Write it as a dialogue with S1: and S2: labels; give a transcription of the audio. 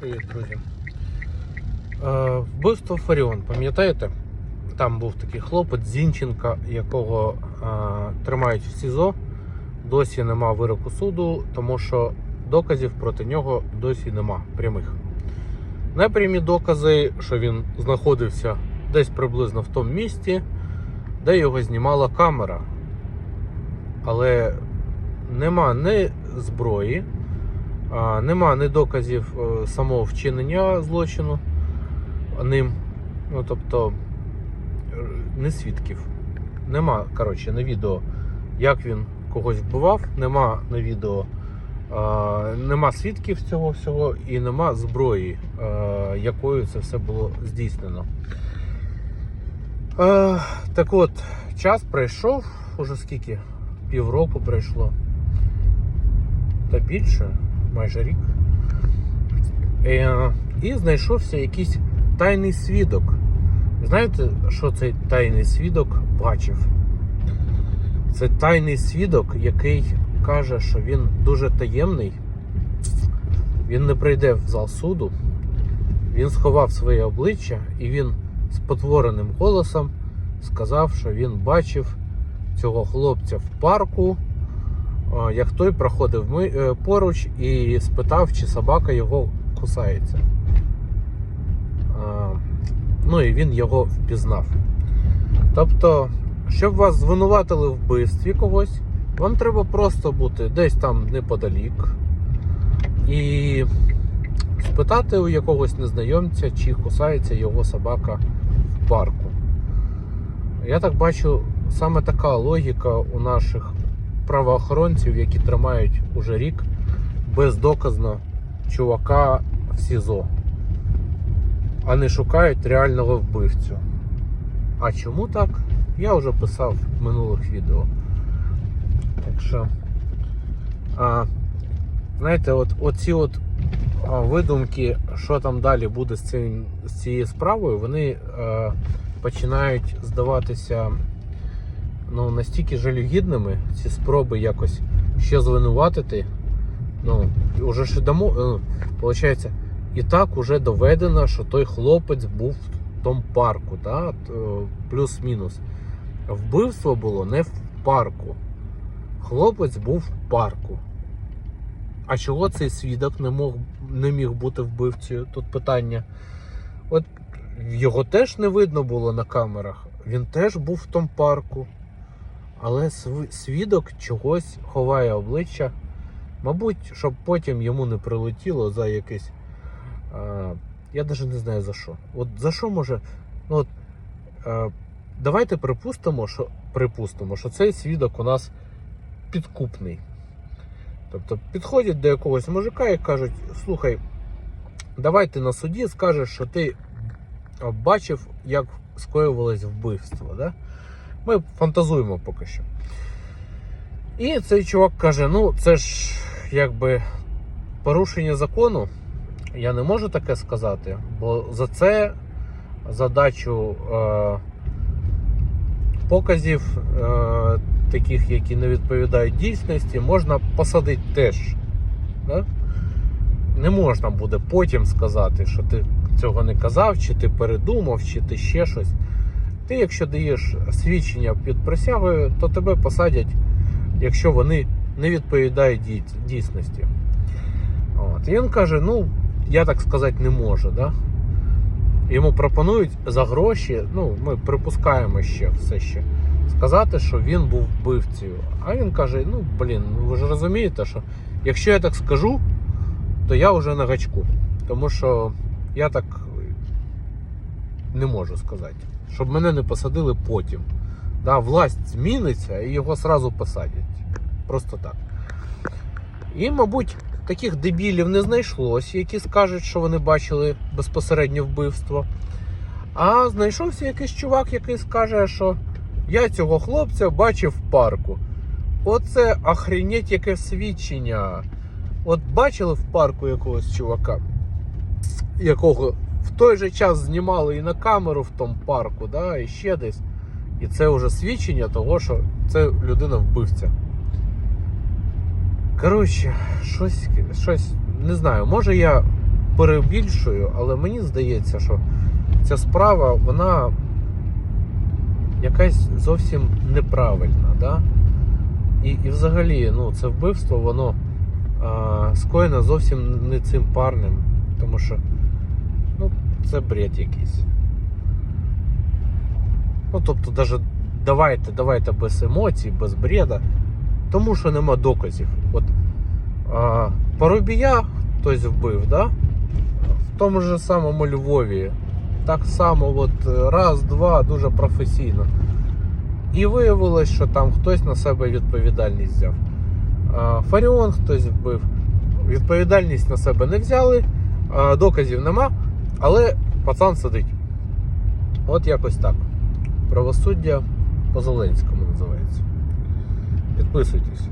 S1: Привіт, друзі. Е, вбивство Фаріон, пам'ятаєте? Там був такий хлопець Зінченка, якого е, тримають в СІЗО. Досі нема вироку суду, тому що доказів проти нього досі нема прямих. Непрямі докази, що він знаходився десь приблизно в тому місці, де його знімала камера. Але нема ні зброї, Нема ні доказів е, самого вчинення злочину ним. Ну, тобто, е, не свідків. Нема, коротше, на відео, як він когось вбивав, нема на відео, а, нема свідків цього всього і нема зброї, а, якою це все було здійснено. Е, так от, час пройшов, уже скільки? Півроку пройшло. Та більше майже рік. Е, і знайшовся якийсь тайний свідок. Знаєте, що цей тайний свідок бачив? Це тайний свідок, який каже, що він дуже таємний. Він не прийде в зал суду, він сховав своє обличчя і він з потвореним голосом сказав, що він бачив цього хлопця в парку як той проходив ми, е, поруч і спитав, чи собака його кусається. Ну і він його впізнав. Тобто, щоб вас звинуватили в вбивстві когось, вам треба просто бути десь там неподалік і спитати у якогось незнайомця, чи кусається його собака в парку. Я так бачу, саме така логіка у наших правоохоронців, які тримають уже рік бездоказно чувака в СІЗО, а не шукають реального вбивцю. А чому так? Я вже писав в минулих відео. Так що, а, знаєте, от оці от видумки, що там далі буде з, цим, з цією справою, вони е, починають здаватися ну, настільки жалюгідними ці спроби якось ще звинуватити. Ну, уже ж дамо, ну, і так уже доведено, що той хлопець був в тому парку, да? Плюс-мінус. Вбивство було не в парку. Хлопець був в парку. А чого цей свідок не, мог, не міг бути вбивцею? Тут питання. От його теж не видно було на камерах. Він теж був в тому парку. Але свідок чогось ховає обличчя. Мабуть, щоб потім йому не прилетіло за якесь. А, я навіть не знаю за що. От за що може. Ну, от, е, давайте припустимо, що, припустимо, що цей свідок у нас підкупний. Тобто підходять до якогось мужика і кажуть: слухай, давай ти на суді скажеш, що ти бачив, як скоювалось вбивство. Да? Ми фантазуємо поки що. І цей чувак каже: ну, це ж якби порушення закону. Я не можу таке сказати, бо за це задачу е, показів, е, таких, які не відповідають дійсності, можна посадити теж. Да? Не можна буде потім сказати, що ти цього не казав, чи ти передумав, чи ти ще щось. Ти, якщо даєш свідчення під присягою, то тебе посадять, якщо вони не відповідають дійсності. От. І він каже: ну, я так сказати не можу. Да? Йому пропонують за гроші, ну, ми припускаємо ще все ще, сказати, що він був вбивцею. А він каже: ну, блін, ну ви ж розумієте, що якщо я так скажу, то я вже на гачку. Тому що я так не можу сказати. Щоб мене не посадили потім. Да, власть зміниться і його сразу посадять. Просто так. І, мабуть, таких дебілів не знайшлось, які скажуть, що вони бачили безпосередньо вбивство. А знайшовся якийсь чувак, який скаже, що я цього хлопця бачив в парку. Оце охренеть яке свідчення. От бачили в парку якогось чувака, якого той же час знімали і на камеру в тому парку, да, і ще десь. І це вже свідчення того, що це людина вбивця. Коротше, щось, щось не знаю, може я перебільшую, але мені здається, що ця справа, вона якась зовсім неправильна. Да? І, і взагалі, ну, це вбивство, воно а, скоєно зовсім не цим парнем, тому що це бред якийсь. Ну, тобто, даже давайте, давайте без емоцій, без бреда, тому що нема доказів. От а, Парубія хтось вбив, да? в тому ж самому Львові. Так само, от раз, два, дуже професійно. І виявилось, що там хтось на себе відповідальність взяв. А, Фаріон хтось вбив. Відповідальність на себе не взяли, а, доказів нема, але пацан сидить. От якось так. Правосуддя по Зеленському називається. Підписуйтесь.